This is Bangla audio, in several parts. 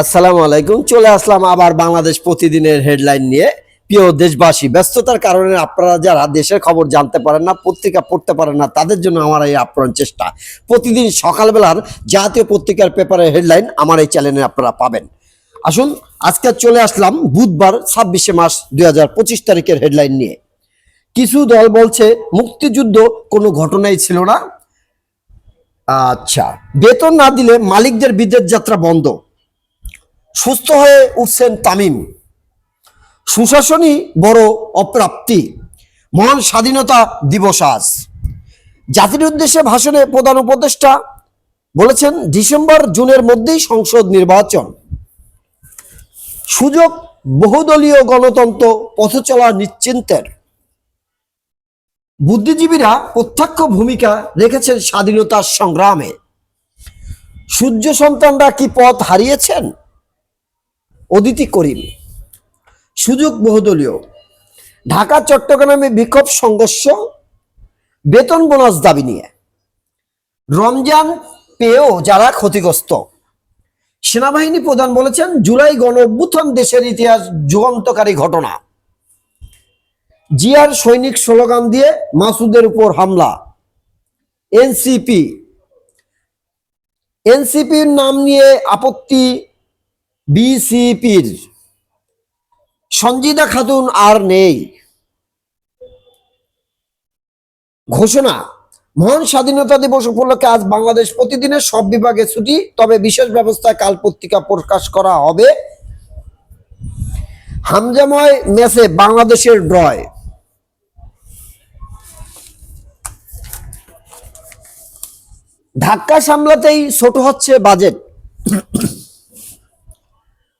আসসালামু আলাইকুম। চলে আসলাম আবার বাংলাদেশ প্রতিদিনের হেডলাইন নিয়ে। প্রিয় দেশবাসী, ব্যস্ততার কারণে আপনারা যারা দেশের খবর জানতে পারেন না, পত্রিকা পড়তে পারেন না, তাদের জন্য আমার এই আপ্রাণ চেষ্টা। প্রতিদিন সকালবেলার জাতীয় পত্রিকার পেপারের হেডলাইন আমার এই চ্যানেলে আপনারা পাবেন। আসুন, আজকে চলে আসলাম বুধবার, ছাব্বিশে মার্চ দুই তারিখের হেডলাইন নিয়ে। কিছু দল বলছে, মুক্তিযুদ্ধ কোনো ঘটনাই ছিল না। আচ্ছা বেতন না দিলে মালিকদের বিদেশ যাত্রা বন্ধ। সুস্থ হয়ে উঠছেন তামিম। সুশাসনই বড় অপ্রাপ্তি। মহান স্বাধীনতা দিবস আজ। জাতির উদ্দেশ্যে ভাষণে প্রধান উপদেষ্টা বলেছেন, ডিসেম্বর জুনের মধ্যেই সংসদ নির্বাচন। সুযোগ বহুদলীয় গণতন্ত্র পথ চলা নিশ্চিন্তের। বুদ্ধিজীবীরা প্রত্যক্ষ ভূমিকা রেখেছেন স্বাধীনতার সংগ্রামে। সূর্য সন্তানরা কি পথ হারিয়েছেন? অদিতি করিম। সুযোগ বহুদলীয়। ঢাকা, চট্টগ্রামে বিক্ষোভ, সংঘর্ষ, বেতন বোনাস দাবি নিয়ে। রমজান পেয়েও যারা ক্ষতিগ্রস্ত। সেনাবাহিনী প্রধান বলেছেন, জুলাই গণ অভ্যুত্থান দেশের ইতিহাস যুগান্তকারী ঘটনা। জিয়ার সৈনিক স্লোগান দিয়ে মাসুদের উপর হামলা। এনসিপি। এনসিপির নাম নিয়ে আপত্তি বিসিপির সঞ্জিদা খাতুন আর নেই। ঘোষণা, মহান স্বাধীনতা দিবস উপলক্ষে আজ বাংলাদেশ প্রতিদিনের সব বিভাগে ছুটি, তবে বিশেষ ব্যবস্থায় কাল পত্রিকা প্রকাশ করা হবে। হামজাময় ম্যাচে বাংলাদেশের ড্রয়। ধাক্কা সামলাতেই ছোট হচ্ছে বাজেট।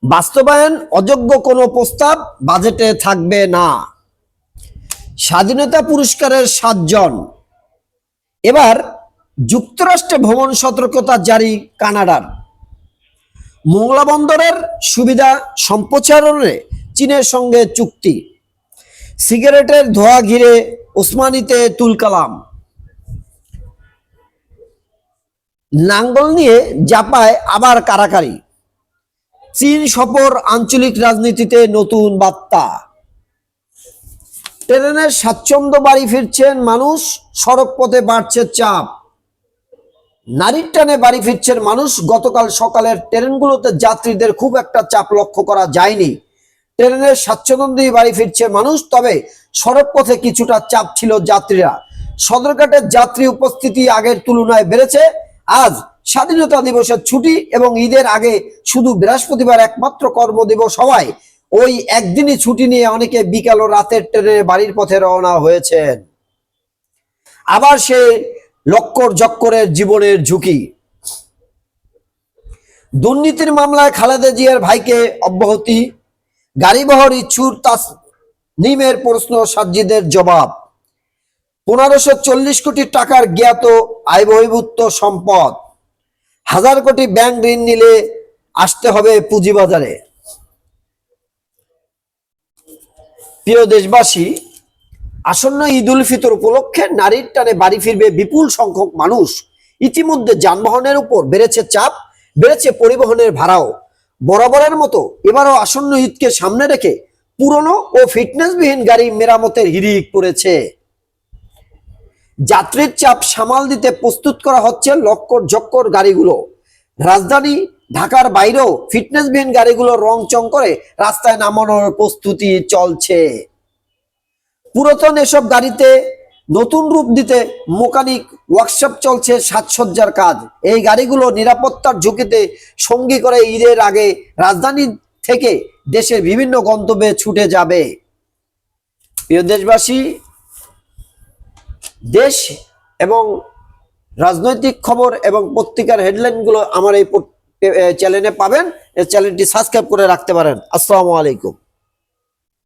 বাস্তবায়ন অযোগ্য কোনো প্রস্তাব বাজেটে থাকবে না। স্বাধীনতা পুরস্কারের সাতজন। এবার যুক্তরাষ্ট্রে ভ্রমণ সতর্কতা জারি কানাডার। মোংলা বন্দরের সুবিধা সম্প্রচারণে চীনের সঙ্গে চুক্তি। সিগারেটের ধোয়া ঘিরে ওসমানীতে তুলকালাম। নাঙ্গল নিয়ে জাপায় আবার কারাকারি। চীন সফর আঞ্চলিক রাজনীতিতে নতুন বার্তা। ট্রেনের স্বাচ্ছন্দ্য বাড়ি ফিরছেন মানুষ সড়ক পথে বাড়ছে চাপ। নারীর টানে বাড়ি ফিরছেন মানুষ, গতকাল সকালের ট্রেনগুলোতে যাত্রীদের খুব একটা চাপ লক্ষ্য করা যায়নি। ট্রেনের স্বাচ্ছন্দ্য বাড়ি ফিরছে মানুষ, তবে সড়ক পথে কিছুটা চাপ ছিল যাত্রীরা। সদরঘাটের যাত্রী উপস্থিতি আগের তুলনায় বেড়েছে, আজ স্বাধীনতা দিবসের ছুটি এবং ঈদের আগে শুধু বৃহস্পতিবার একমাত্র কর্মদিবস হওয়ায় ওই একদিনই ছুটি নিয়ে অনেকে বিকাল ও রাতের ট্রেনে বাড়ির পথে রওনা হয়েছেন। আবার সে লক্কর জক্করের জীবনের ঝুঁকি। দুর্নীতির মামলায় খালেদা জিয়ার ভাইকে অব্যাহতি, গাড়িবহর ইচ্ছুর তাস নিমের প্রশ্ন সাজ্জিদের জবাব। পনেরোশো কোটি টাকার জ্ঞাত আয় বহির্ভূত সম্পদ। হাজার কোটি ব্যাংক ঋণ নিলে আসতে হবে পুঁজিবাজারে। প্রিয় দেশবাসী, আসন্ন ঈদ উল ফিতর উপলক্ষে নারীর টানে বাড়ি ফিরবে বিপুল সংখ্যক মানুষ। ইতিমধ্যে যানবাহনের উপর বেড়েছে চাপ, বেড়েছে পরিবহনের ভাড়াও। বরাবরের মতো এবারও আসন্ন ঈদকে সামনে রেখে পুরনো ও ফিটনেসবিহীন গাড়ি মেরামতের হিড়িক পড়েছে। যাত্রীর চাপ সামাল দিতে প্রস্তুত করা হচ্ছে লক্কর জক্কর গাড়িগুলো। রাজধানী ঢাকার বাইরেও ফিটনেসবিহীন গাড়িগুলো রং চং করে রাস্তায় নামানোর প্রস্তুতি চলছে। পুরাতন এসব গাড়িতে নতুন রূপ দিতে মোকানিক ওয়ার্কশপ চলছে সাজসজ্জার কাজ। এই গাড়িগুলো নিরাপত্তার ঝুঁকিতে সঙ্গী করে ঈদের আগে রাজধানী থেকে দেশের বিভিন্ন গন্তব্যে ছুটে যাবে। প্রিয় দেশবাসী দেশ এবং রাজনৈতিক খবর এবং পত্রিকার হেডলাইনগুলো আমার এই চ্যানেলে পাবেন। চ্যানেলটি সাবস্ক্রাইব করে রাখতে পারেন। আসসালামু আলাইকুম।